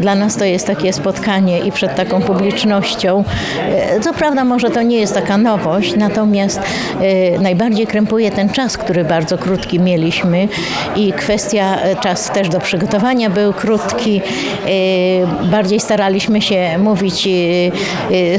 Dla nas to jest takie spotkanie i przed taką publicznością. E, Co prawda może to nie jest taka nowość, natomiast e, najbardziej krępuje ten czas, który bardzo krótki mieliśmy i kwestia, e, czas też do przygotowania był krótki. Bardziej staraliśmy się mówić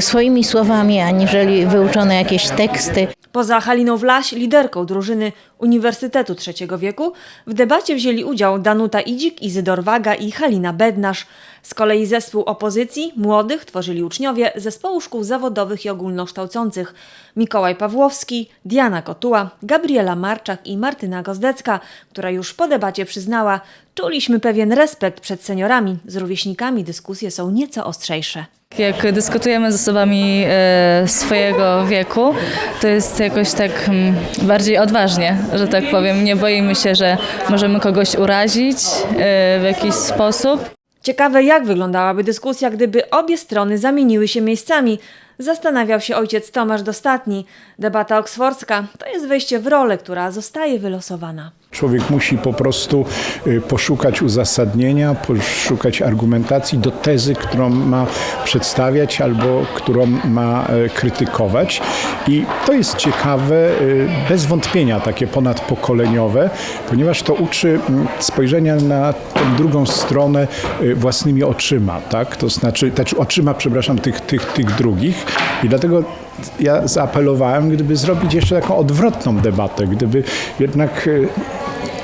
swoimi słowami, aniżeli wyuczone jakieś teksty. Poza Haliną Wlaś, liderką drużyny Uniwersytetu Trzeciego Wieku, w debacie wzięli udział Danuta Idzik, Izydor Waga i Halina Bednarz. Z kolei zespół opozycji młodych tworzyli uczniowie Zespołu Szkół Zawodowych i Ogólnokształcących Mikołaj Pawłowski, Diana Kotuła, Gabriela Marczak i Martyna Gozdecka, która już po debacie przyznała, czuliśmy pewien respekt przed seniorami, z rówieśnikami dyskusje są nieco ostrzejsze. Jak dyskutujemy z osobami e, swojego wieku, to jest jakoś tak mm, bardziej odważnie, że tak powiem. Nie boimy się, że możemy kogoś urazić e, w jakiś sposób. Ciekawe, jak wyglądałaby dyskusja, gdyby obie strony zamieniły się miejscami. Zastanawiał się ojciec Tomasz Dostatni. Debata oksfordzka to jest wejście w rolę, która zostaje wylosowana. Człowiek musi po prostu y, poszukać uzasadnienia, poszukać argumentacji do tezy, którą ma przedstawiać albo którą ma e, krytykować. I to jest ciekawe, y, bez wątpienia takie ponadpokoleniowe, ponieważ to uczy mm, spojrzenia na tę drugą stronę y, własnymi oczyma, tak? To znaczy, znaczy oczyma, przepraszam, tych, tych, tych drugich. I dlatego ja zaapelowałem, gdyby zrobić jeszcze taką odwrotną debatę, gdyby jednak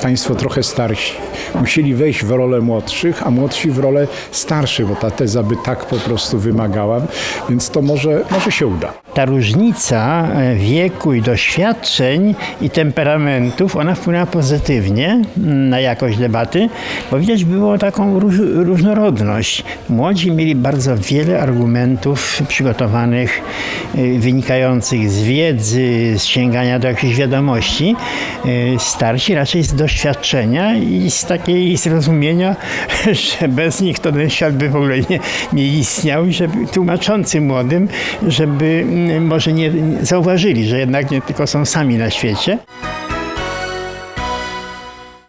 Państwo trochę starsi musieli wejść w rolę młodszych, a młodsi w rolę starszych, bo ta teza by tak po prostu wymagała, więc to może, może się uda. Ta różnica e, wieku i doświadczeń i temperamentów, ona wpłynęła pozytywnie mm, na jakość debaty, bo widać było taką róż, różnorodność. Młodzi mieli bardzo wiele argumentów przygotowanych, e, wynikających z wiedzy, z sięgania do jakichś wiadomości. E, Starsi raczej z doświadczenia i z takiej zrozumienia, że bez nich to ten świat by w ogóle nie, nie istniał i żeby tłumaczący młodym, żeby mm, może nie zauważyli, że jednak nie tylko są sami na świecie.